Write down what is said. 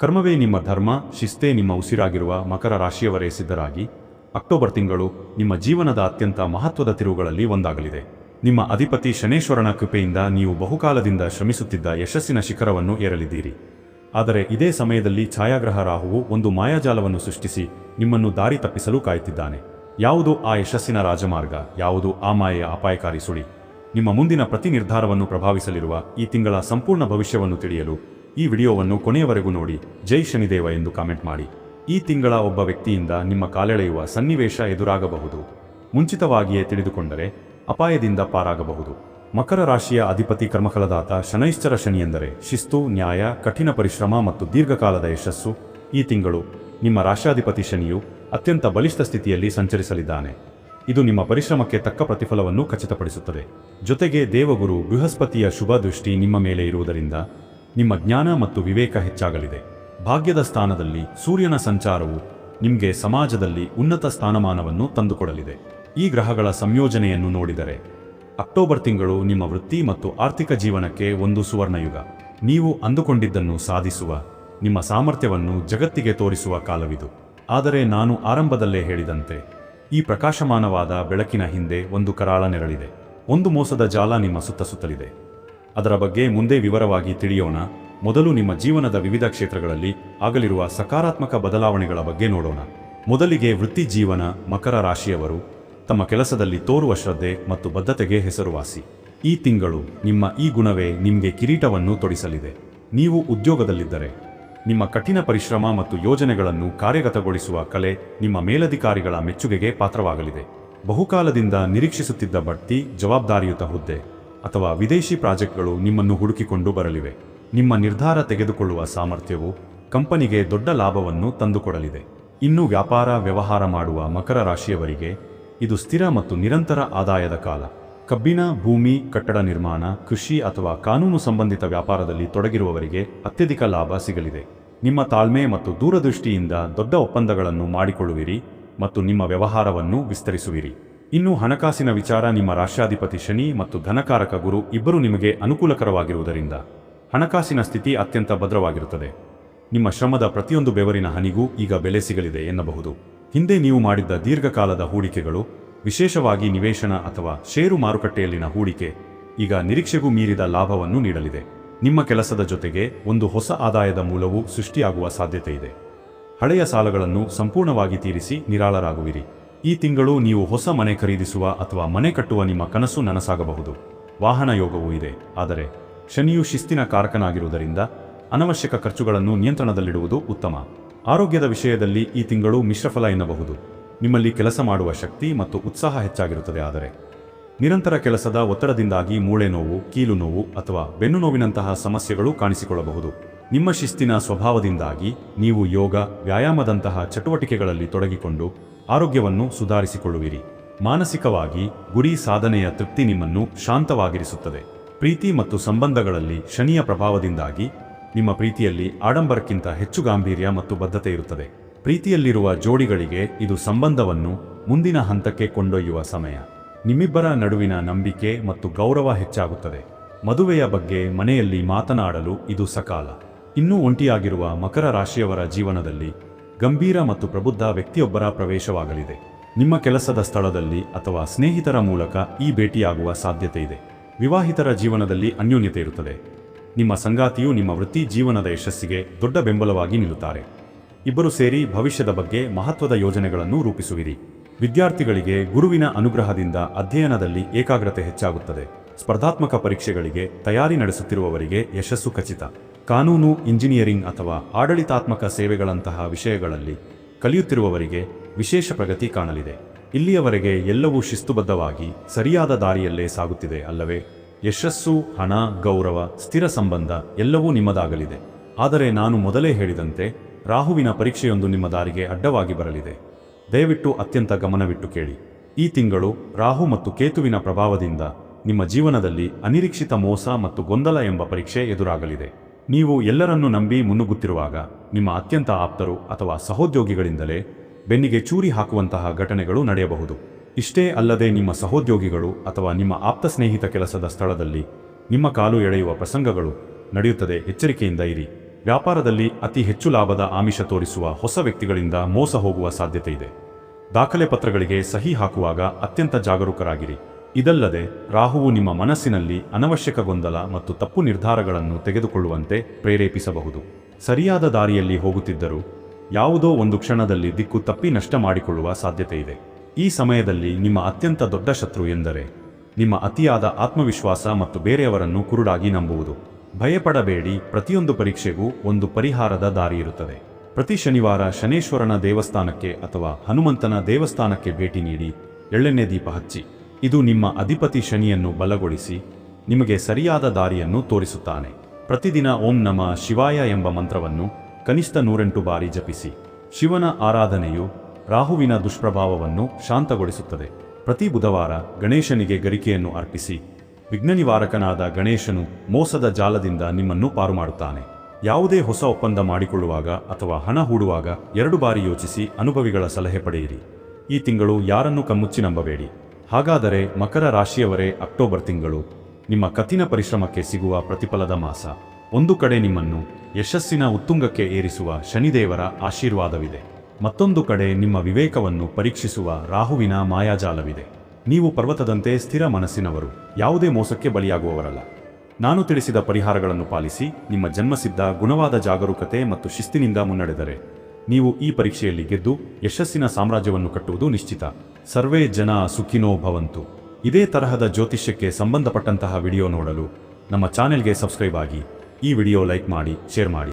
ಕರ್ಮವೇ ನಿಮ್ಮ ಧರ್ಮ, ಶಿಸ್ತೇ ನಿಮ್ಮ ಉಸಿರಾಗಿರುವ ಮಕರ ರಾಶಿಯವರೇ ಸಿದ್ಧರಾಗಿ. ಅಕ್ಟೋಬರ್ ತಿಂಗಳು ನಿಮ್ಮ ಜೀವನದ ಅತ್ಯಂತ ಮಹತ್ವದ ತಿರುವುಗಳಲ್ಲಿ ಒಂದಾಗಲಿದೆ. ನಿಮ್ಮ ಅಧಿಪತಿ ಶನೇಶ್ವರನ ಕೃಪೆಯಿಂದ ನೀವು ಬಹುಕಾಲದಿಂದ ಶ್ರಮಿಸುತ್ತಿದ್ದ ಯಶಸ್ಸಿನ ಶಿಖರವನ್ನು ಏರಲಿದ್ದೀರಿ. ಆದರೆ ಇದೇ ಸಮಯದಲ್ಲಿ ಛಾಯಾಗ್ರಹ ರಾಹುವು ಒಂದು ಮಾಯಾಜಾಲವನ್ನು ಸೃಷ್ಟಿಸಿ ನಿಮ್ಮನ್ನು ದಾರಿ ತಪ್ಪಿಸಲು ಕಾಯುತ್ತಿದ್ದಾನೆ. ಯಾವುದು ಆ ಯಶಸ್ಸಿನ ರಾಜಮಾರ್ಗ, ಯಾವುದು ಆ ಮಾಯೆಯ ಅಪಾಯಕಾರಿ ಸುಳಿ. ನಿಮ್ಮ ಮುಂದಿನ ಪ್ರತಿ ನಿರ್ಧಾರವನ್ನು ಪ್ರಭಾವಿಸಲಿರುವ ಈ ತಿಂಗಳ ಸಂಪೂರ್ಣ ಭವಿಷ್ಯವನ್ನು ತಿಳಿಯಲು ಈ ವಿಡಿಯೋವನ್ನು ಕೊನೆಯವರೆಗೂ ನೋಡಿ. ಜೈ ಶನಿದೇವ ಎಂದು ಕಾಮೆಂಟ್ ಮಾಡಿ. ಈ ತಿಂಗಳ ಒಬ್ಬ ವ್ಯಕ್ತಿಯಿಂದ ನಿಮ್ಮ ಕಾಲೆಳೆಯುವ ಸನ್ನಿವೇಶ ಎದುರಾಗಬಹುದು. ಮುಂಚಿತವಾಗಿಯೇ ತಿಳಿದುಕೊಂಡರೆ ಅಪಾಯದಿಂದ ಪಾರಾಗಬಹುದು. ಮಕರ ರಾಶಿಯ ಅಧಿಪತಿ ಕರ್ಮಫಲದಾತ ಶನೈಶ್ಚರ ಶನಿ ಎಂದರೆ ಶಿಸ್ತು, ನ್ಯಾಯ, ಕಠಿಣ ಪರಿಶ್ರಮ ಮತ್ತು ದೀರ್ಘಕಾಲದ ಯಶಸ್ಸು. ಈ ತಿಂಗಳು ನಿಮ್ಮ ರಾಶ್ಯಾಧಿಪತಿ ಶನಿಯು ಅತ್ಯಂತ ಬಲಿಷ್ಠ ಸ್ಥಿತಿಯಲ್ಲಿ ಸಂಚರಿಸಲಿದ್ದಾನೆ. ಇದು ನಿಮ್ಮ ಪರಿಶ್ರಮಕ್ಕೆ ತಕ್ಕ ಪ್ರತಿಫಲವನ್ನು ಖಚಿತಪಡಿಸುತ್ತದೆ. ಜೊತೆಗೆ ದೇವಗುರು ಬೃಹಸ್ಪತಿಯ ಶುಭ ದೃಷ್ಟಿ ನಿಮ್ಮ ಮೇಲೆ ಇರುವುದರಿಂದ ನಿಮ್ಮ ಜ್ಞಾನ ಮತ್ತು ವಿವೇಕ ಹೆಚ್ಚಾಗಲಿದೆ. ಭಾಗ್ಯದ ಸ್ಥಾನದಲ್ಲಿ ಸೂರ್ಯನ ಸಂಚಾರವು ನಿಮಗೆ ಸಮಾಜದಲ್ಲಿ ಉನ್ನತ ಸ್ಥಾನಮಾನವನ್ನು ತಂದುಕೊಡಲಿದೆ. ಈ ಗ್ರಹಗಳ ಸಂಯೋಜನೆಯನ್ನು ನೋಡಿದರೆ, ಅಕ್ಟೋಬರ್ ತಿಂಗಳು ನಿಮ್ಮ ವೃತ್ತಿ ಮತ್ತು ಆರ್ಥಿಕ ಜೀವನಕ್ಕೆ ಒಂದು ಸುವರ್ಣಯುಗ. ನೀವು ಅಂದುಕೊಂಡಿದ್ದನ್ನು ಸಾಧಿಸುವ, ನಿಮ್ಮ ಸಾಮರ್ಥ್ಯವನ್ನು ಜಗತ್ತಿಗೆ ತೋರಿಸುವ ಕಾಲವಿದು. ಆದರೆ ನಾನು ಆರಂಭದಲ್ಲೇ ಹೇಳಿದಂತೆ, ಈ ಪ್ರಕಾಶಮಾನವಾದ ಬೆಳಕಿನ ಹಿಂದೆ ಒಂದು ಕರಾಳ ನೆರಳಿದೆ. ಒಂದು ಮೋಸದ ಜಾಲ ನಿಮ್ಮ ಸುತ್ತ ಸುತ್ತಲಿದೆ ಅದರ ಬಗ್ಗೆ ಮುಂದೆ ವಿವರವಾಗಿ ತಿಳಿಯೋಣ. ಮೊದಲು ನಿಮ್ಮ ಜೀವನದ ವಿವಿಧ ಕ್ಷೇತ್ರಗಳಲ್ಲಿ ಆಗಲಿರುವ ಸಕಾರಾತ್ಮಕ ಬದಲಾವಣೆಗಳ ಬಗ್ಗೆ ನೋಡೋಣ. ಮೊದಲಿಗೆ ವೃತ್ತಿ ಜೀವನ, ಮಕರ ರಾಶಿಯವರು, ತಮ್ಮ ಕೆಲಸದಲ್ಲಿ ತೋರುವ ಶ್ರದ್ಧೆ ಮತ್ತು ಬದ್ಧತೆಗೆ ಹೆಸರುವಾಸಿ. ಈ ತಿಂಗಳು ನಿಮ್ಮ ಈ ಗುಣವೇ ನಿಮಗೆ ಕಿರೀಟವನ್ನು ತೊಡಿಸಲಿದೆ. ನೀವು ಉದ್ಯೋಗದಲ್ಲಿದ್ದರೆ, ನಿಮ್ಮ ಕಠಿಣ ಪರಿಶ್ರಮ ಮತ್ತು ಯೋಜನೆಗಳನ್ನು ಕಾರ್ಯಗತಗೊಳಿಸುವ ಕಲೆ ನಿಮ್ಮ ಮೇಲಧಿಕಾರಿಗಳ ಮೆಚ್ಚುಗೆಗೆ ಪಾತ್ರವಾಗಲಿದೆ. ಬಹುಕಾಲದಿಂದ ನಿರೀಕ್ಷಿಸುತ್ತಿದ್ದ ಬಡ್ತಿ, ಜವಾಬ್ದಾರಿಯುತ ಹುದ್ದೆ. ಅಥವಾ ವಿದೇಶಿ ಪ್ರಾಜೆಕ್ಟ್ಗಳು ನಿಮ್ಮನ್ನು ಹುಡುಕಿಕೊಂಡು ಬರಲಿವೆ. ನಿಮ್ಮ ನಿರ್ಧಾರ ತೆಗೆದುಕೊಳ್ಳುವ ಸಾಮರ್ಥ್ಯವು ಕಂಪನಿಗೆ ದೊಡ್ಡ ಲಾಭವನ್ನು ತಂದುಕೊಡಲಿದೆ. ಇನ್ನು ವ್ಯಾಪಾರ, ವ್ಯವಹಾರ ಮಾಡುವ ಮಕರ ರಾಶಿಯವರಿಗೆ ಇದು ಸ್ಥಿರ ಮತ್ತು ನಿರಂತರ ಆದಾಯದ ಕಾಲ. ಕಬ್ಬಿನ, ಭೂಮಿ, ಕಟ್ಟಡ ನಿರ್ಮಾಣ, ಕೃಷಿ ಅಥವಾ ಕಾನೂನು ಸಂಬಂಧಿತ ವ್ಯಾಪಾರದಲ್ಲಿ ತೊಡಗಿರುವವರಿಗೆ ಅತ್ಯಧಿಕ ಲಾಭ ಸಿಗಲಿದೆ. ನಿಮ್ಮ ತಾಳ್ಮೆ ಮತ್ತು ದೂರದೃಷ್ಟಿಯಿಂದ ದೊಡ್ಡ ಒಪ್ಪಂದಗಳನ್ನು ಮಾಡಿಕೊಳ್ಳುವಿರಿ ಮತ್ತು ನಿಮ್ಮ ವ್ಯವಹಾರವನ್ನು ವಿಸ್ತರಿಸುವಿರಿ. ಇನ್ನು ಹಣಕಾಸಿನ ವಿಚಾರ ನಿಮ್ಮ ರಾಷ್ಟ್ರಾಧಿಪತಿ ಶನಿ ಮತ್ತು ಧನಕಾರಕ ಗುರು ಇಬ್ಬರು ನಿಮಗೆ ಅನುಕೂಲಕರವಾಗಿರುವುದರಿಂದ ಹಣಕಾಸಿನ ಸ್ಥಿತಿ ಅತ್ಯಂತ ಭದ್ರವಾಗಿರುತ್ತದೆ. ನಿಮ್ಮ ಶ್ರಮದ ಪ್ರತಿಯೊಂದು ಬೆವರಿನ ಹನಿಗೂ ಈಗ ಬೆಲೆ ಸಿಗಲಿದೆ ಎನ್ನಬಹುದು. ಹಿಂದೆ ನೀವು ಮಾಡಿದ್ದ ದೀರ್ಘಕಾಲದ ಹೂಡಿಕೆಗಳು, ವಿಶೇಷವಾಗಿ ನಿವೇಶನ ಅಥವಾ ಷೇರು ಮಾರುಕಟ್ಟೆಯಲ್ಲಿನ ಹೂಡಿಕೆ, ಈಗ ನಿರೀಕ್ಷೆಗೂ ಮೀರಿದ ಲಾಭವನ್ನು ನೀಡಲಿದೆ. ನಿಮ್ಮ ಕೆಲಸದ ಜೊತೆಗೆ ಒಂದು ಹೊಸ ಆದಾಯದ ಮೂಲವೂ ಸೃಷ್ಟಿಯಾಗುವ ಸಾಧ್ಯತೆ ಇದೆ ಹಳೆಯ ಸಾಲಗಳನ್ನು ಸಂಪೂರ್ಣವಾಗಿ ತೀರಿಸಿ ನಿರಾಳರಾಗುವಿರಿ. ಈ ತಿಂಗಳು ನೀವು ಹೊಸ ಮನೆ ಖರೀದಿಸುವ ಅಥವಾ ಮನೆ ಕಟ್ಟುವ ನಿಮ್ಮ ಕನಸು ನನಸಾಗಬಹುದು. ವಾಹನ ಯೋಗವೂ ಇದೆ. ಆದರೆ ಶನಿಯು ಶಿಸ್ತಿನ ಕಾರಕನಾಗಿರುವುದರಿಂದ ಅನವಶ್ಯಕ ಖರ್ಚುಗಳನ್ನು ನಿಯಂತ್ರಣದಲ್ಲಿಡುವುದು ಉತ್ತಮ. ಆರೋಗ್ಯದ ವಿಷಯದಲ್ಲಿ ಈ ತಿಂಗಳು ಮಿಶ್ರಫಲ ಎನ್ನಬಹುದು. ನಿಮ್ಮಲ್ಲಿ ಕೆಲಸ ಮಾಡುವ ಶಕ್ತಿ ಮತ್ತು ಉತ್ಸಾಹ ಹೆಚ್ಚಾಗಿರುತ್ತದೆ. ಆದರೆ ನಿರಂತರ ಕೆಲಸದ ಒತ್ತಡದಿಂದಾಗಿ ಮೂಳೆ ನೋವು, ಕೀಲು ನೋವು ಅಥವಾ ಬೆನ್ನು ನೋವಿನಂತಹ ಸಮಸ್ಯೆಗಳು ಕಾಣಿಸಿಕೊಳ್ಳಬಹುದು. ನಿಮ್ಮ ಶಿಸ್ತಿನ ಸ್ವಭಾವದಿಂದಾಗಿ ನೀವು ಯೋಗ, ವ್ಯಾಯಾಮದಂತಹ ಚಟುವಟಿಕೆಗಳಲ್ಲಿ ತೊಡಗಿಕೊಂಡು ಆರೋಗ್ಯವನ್ನು ಸುಧಾರಿಸಿಕೊಳ್ಳುವಿರಿ. ಮಾನಸಿಕವಾಗಿ ಗುರಿ ಸಾಧನೆಯ ತೃಪ್ತಿ ನಿಮ್ಮನ್ನು ಶಾಂತವಾಗಿರಿಸುತ್ತದೆ. ಪ್ರೀತಿ ಮತ್ತು ಸಂಬಂಧಗಳಲ್ಲಿ ಶನಿಯ ಪ್ರಭಾವದಿಂದಾಗಿ ನಿಮ್ಮ ಪ್ರೀತಿಯಲ್ಲಿ ಆಡಂಬರಕ್ಕಿಂತ ಹೆಚ್ಚು ಗಾಂಭೀರ್ಯ ಮತ್ತು ಬದ್ಧತೆ ಇರುತ್ತದೆ. ಪ್ರೀತಿಯಲ್ಲಿರುವ ಜೋಡಿಗಳಿಗೆ ಇದು ಸಂಬಂಧವನ್ನು ಮುಂದಿನ ಹಂತಕ್ಕೆ ಕೊಂಡೊಯ್ಯುವ ಸಮಯ. ನಿಮ್ಮಿಬ್ಬರ ನಡುವಿನ ನಂಬಿಕೆ ಮತ್ತು ಗೌರವ ಹೆಚ್ಚಾಗುತ್ತದೆ. ಮದುವೆಯ ಬಗ್ಗೆ ಮನೆಯಲ್ಲಿ ಮಾತನಾಡಲು ಇದು ಸಕಾಲ. ಇನ್ನೂ ಒಂಟಿಯಾಗಿರುವ ಮಕರ ರಾಶಿಯವರ ಜೀವನದಲ್ಲಿ ಗಂಭೀರ ಮತ್ತು ಪ್ರಬುದ್ಧ ವ್ಯಕ್ತಿಯೊಬ್ಬರ ಪ್ರವೇಶವಾಗಲಿದೆ. ನಿಮ್ಮ ಕೆಲಸದ ಸ್ಥಳದಲ್ಲಿ ಅಥವಾ ಸ್ನೇಹಿತರ ಮೂಲಕ ಈ ಭೇಟಿಯಾಗುವ ಸಾಧ್ಯತೆ ಇದೆ. ವಿವಾಹಿತರ ಜೀವನದಲ್ಲಿ ಅನ್ಯೋನ್ಯತೆ ಇರುತ್ತದೆ. ನಿಮ್ಮ ಸಂಗಾತಿಯು ನಿಮ್ಮ ವೃತ್ತಿ ಜೀವನದ ಯಶಸ್ಸಿಗೆ ದೊಡ್ಡ ಬೆಂಬಲವಾಗಿ ನಿಲ್ಲುತ್ತಾರೆ. ಇಬ್ಬರು ಸೇರಿ ಭವಿಷ್ಯದ ಬಗ್ಗೆ ಮಹತ್ವದ ಯೋಜನೆಗಳನ್ನು ರೂಪಿಸುವಿರಿ. ವಿದ್ಯಾರ್ಥಿಗಳಿಗೆ ಗುರುವಿನ ಅನುಗ್ರಹದಿಂದ ಅಧ್ಯಯನದಲ್ಲಿ ಏಕಾಗ್ರತೆ ಹೆಚ್ಚಾಗುತ್ತದೆ. ಸ್ಪರ್ಧಾತ್ಮಕ ಪರೀಕ್ಷೆಗಳಿಗೆ ತಯಾರಿ ನಡೆಸುತ್ತಿರುವವರಿಗೆ ಯಶಸ್ಸು ಖಚಿತ. ಕಾನೂನು, ಇಂಜಿನಿಯರಿಂಗ್ ಅಥವಾ ಆಡಳಿತಾತ್ಮಕ ಸೇವೆಗಳಂತಹ ವಿಷಯಗಳಲ್ಲಿ ಕಲಿಯುತ್ತಿರುವವರಿಗೆ ವಿಶೇಷ ಪ್ರಗತಿ ಕಾಣಲಿದೆ. ಇಲ್ಲಿಯವರೆಗೆ ಎಲ್ಲವೂ ಶಿಸ್ತುಬದ್ಧವಾಗಿ ಸರಿಯಾದ ದಾರಿಯಲ್ಲೇ ಸಾಗುತ್ತಿದೆ ಅಲ್ಲವೇ? ಯಶಸ್ಸು, ಹಣ, ಗೌರವ, ಸ್ಥಿರ ಸಂಬಂಧ ಎಲ್ಲವೂ ನಿಮ್ಮದಾಗಲಿದೆ. ಆದರೆ ನಾನು ಮೊದಲೇ ಹೇಳಿದಂತೆ ರಾಹುವಿನ ಪರೀಕ್ಷೆಯೊಂದು ನಿಮ್ಮ ದಾರಿಗೆ ಅಡ್ಡವಾಗಿ ಬರಲಿದೆ. ದಯವಿಟ್ಟು ಅತ್ಯಂತ ಗಮನವಿಟ್ಟು ಕೇಳಿ. ಈ ತಿಂಗಳು ರಾಹು ಮತ್ತು ಕೇತುವಿನ ಪ್ರಭಾವದಿಂದ ನಿಮ್ಮ ಜೀವನದಲ್ಲಿ ಅನಿರೀಕ್ಷಿತ ಮೋಸ ಮತ್ತು ಗೊಂದಲ ಎಂಬ ಪರೀಕ್ಷೆ ಎದುರಾಗಲಿದೆ. ನೀವು ಎಲ್ಲರನ್ನು ನಂಬಿ ಮುನ್ನುಗ್ಗುತ್ತಿರುವಾಗ ನಿಮ್ಮ ಅತ್ಯಂತ ಆಪ್ತರು ಅಥವಾ ಸಹೋದ್ಯೋಗಿಗಳಿಂದಲೇ ಬೆನ್ನಿಗೆ ಚೂರಿ ಹಾಕುವಂತಹ ಘಟನೆಗಳು ನಡೆಯಬಹುದು. ಇಷ್ಟೇ ಅಲ್ಲದೆ ನಿಮ್ಮ ಸಹೋದ್ಯೋಗಿಗಳು ಅಥವಾ ನಿಮ್ಮ ಆಪ್ತ ಸ್ನೇಹಿತ ಕೆಲಸದ ಸ್ಥಳದಲ್ಲಿ ನಿಮ್ಮ ಕಾಲು ಎಳೆಯುವ ಪ್ರಸಂಗಗಳು ನಡೆಯುತ್ತದೆ. ಎಚ್ಚರಿಕೆಯಿಂದ ಇರಿ. ವ್ಯಾಪಾರದಲ್ಲಿ ಅತಿ ಹೆಚ್ಚು ಲಾಭದ ಆಮಿಷ ತೋರಿಸುವ ಹೊಸ ವ್ಯಕ್ತಿಗಳಿಂದ ಮೋಸ ಹೋಗುವ ಸಾಧ್ಯತೆ ಇದೆ. ದಾಖಲೆ ಪತ್ರಗಳಿಗೆ ಸಹಿ ಹಾಕುವಾಗ ಅತ್ಯಂತ ಜಾಗರೂಕರಾಗಿರಿ. ಇದಲ್ಲದೆ ರಾಹುವು ನಿಮ್ಮ ಮನಸ್ಸಿನಲ್ಲಿ ಅನವಶ್ಯಕ ಗೊಂದಲ ಮತ್ತು ತಪ್ಪು ನಿರ್ಧಾರಗಳನ್ನು ತೆಗೆದುಕೊಳ್ಳುವಂತೆ ಪ್ರೇರೇಪಿಸಬಹುದು. ಸರಿಯಾದ ದಾರಿಯಲ್ಲಿ ಹೋಗುತ್ತಿದ್ದರೂ ಯಾವುದೋ ಒಂದು ಕ್ಷಣದಲ್ಲಿ ದಿಕ್ಕು ತಪ್ಪಿ ನಷ್ಟ ಮಾಡಿಕೊಳ್ಳುವ ಸಾಧ್ಯತೆ ಇದೆ ಈ ಸಮಯದಲ್ಲಿ ನಿಮ್ಮ ಅತ್ಯಂತ ದೊಡ್ಡ ಶತ್ರು ಎಂದರೆ ನಿಮ್ಮ ಅತಿಯಾದ ಆತ್ಮವಿಶ್ವಾಸ ಮತ್ತು ಬೇರೆಯವರನ್ನು ಕುರುಡಾಗಿ ನಂಬುವುದು. ಭಯಪಡಬೇಡಿ, ಪ್ರತಿಯೊಂದು ಪರೀಕ್ಷೆಗೂ ಒಂದು ಪರಿಹಾರದ ದಾರಿ ಇರುತ್ತದೆ. ಪ್ರತಿ ಶನಿವಾರ ಶನೇಶ್ವರನ ದೇವಸ್ಥಾನಕ್ಕೆ ಅಥವಾ ಹನುಮಂತನ ದೇವಸ್ಥಾನಕ್ಕೆ ಭೇಟಿ ನೀಡಿ, ಎಳ್ಳೆಣ್ಣೆ ದೀಪ ಹಚ್ಚಿ. ಇದು ನಿಮ್ಮ ಅಧಿಪತಿ ಶನಿಯನ್ನು ಬಲಗೊಳಿಸಿ ನಿಮಗೆ ಸರಿಯಾದ ದಾರಿಯನ್ನು ತೋರಿಸುತ್ತಾನೆ. ಪ್ರತಿದಿನ ಓಂ ನಮ ಶಿವಾಯ ಎಂಬ ಮಂತ್ರವನ್ನು ಕನಿಷ್ಠ ನೂರೆಂಟು ಬಾರಿ ಜಪಿಸಿ. ಶಿವನ ಆರಾಧನೆಯು ರಾಹುವಿನ ದುಷ್ಪ್ರಭಾವವನ್ನು ಶಾಂತಗೊಳಿಸುತ್ತದೆ. ಪ್ರತಿ ಬುಧವಾರ ಗಣೇಶನಿಗೆ ಗರಿಕೆಯನ್ನು ಅರ್ಪಿಸಿ, ವಿಘ್ನನಿವಾರಕನಾದ ಗಣೇಶನು ಮೋಸದ ಜಾಲದಿಂದ ನಿಮ್ಮನ್ನು ಪಾರು ಮಾಡುತ್ತಾನೆ ಯಾವುದೇ ಹೊಸ ಒಪ್ಪಂದ ಮಾಡಿಕೊಳ್ಳುವಾಗ ಅಥವಾ ಹಣ ಹೂಡುವಾಗ ಎರಡು ಬಾರಿ ಯೋಚಿಸಿ ಅನುಭವಿಗಳ ಸಲಹೆ ಪಡೆಯಿರಿ. ಈ ತಿಂಗಳು ಯಾರನ್ನು ಕಮ್ಮುಚ್ಚಿ ನಂಬಬೇಡಿ. ಹಾಗಾದರೆ ಮಕರ ರಾಶಿಯವರೇ ಅಕ್ಟೋಬರ್ ತಿಂಗಳು. ನಿಮ್ಮ ಕಠಿಣ ಪರಿಶ್ರಮಕ್ಕೆ ಸಿಗುವ ಪ್ರತಿಫಲದ ಮಾಸ. ಒಂದು ಕಡೆ ನಿಮ್ಮನ್ನು ಯಶಸ್ಸಿನ ಉತ್ತುಂಗಕ್ಕೆ ಏರಿಸುವ ಶನಿದೇವರ ಆಶೀರ್ವಾದವಿದೆ. ಮತ್ತೊಂದು ಕಡೆ ನಿಮ್ಮ ವಿವೇಕವನ್ನು ಪರೀಕ್ಷಿಸುವ ರಾಹುವಿನ ಮಾಯಾಜಾಲವಿದೆ. ನೀವು ಪರ್ವತದಂತೆ ಸ್ಥಿರ ಮನಸ್ಸಿನವರು, ಯಾವುದೇ ಮೋಸಕ್ಕೆ ಬಲಿಯಾಗುವವರಲ್ಲ. ನಾನು ತಿಳಿಸಿದ ಪರಿಹಾರಗಳನ್ನು ಪಾಲಿಸಿ ನಿಮ್ಮ ಜನ್ಮಸಿದ್ಧ ಗುಣವಾದ ಜಾಗರೂಕತೆ ಮತ್ತು ಶಿಸ್ತಿನಿಂದ ಮುನ್ನಡೆದರೆ. ನೀವು ಈ ಪರೀಕ್ಷೆಯಲ್ಲಿ ಗೆದ್ದು ಯಶಸ್ಸಿನ ಸಾಮ್ರಾಜ್ಯವನ್ನು ಕಟ್ಟುವುದು ನಿಶ್ಚಿತ. ಸರ್ವೇ ಜನ ಸುಖಿನೋ ಭವಂತು. ಇದೇ ತರಹದ ಜ್ಯೋತಿಷ್ಯಕ್ಕೆ ಸಂಬಂಧಪಟ್ಟಂತಹ ವಿಡಿಯೋ ನೋಡಲು ನಮ್ಮ ಚಾನೆಲ್ಗೆ ಸಬ್ಸ್ಕ್ರೈಬ್ ಆಗಿ ಈ ವಿಡಿಯೋ ಲೈಕ್ ಮಾಡಿ, ಶೇರ್ ಮಾಡಿ.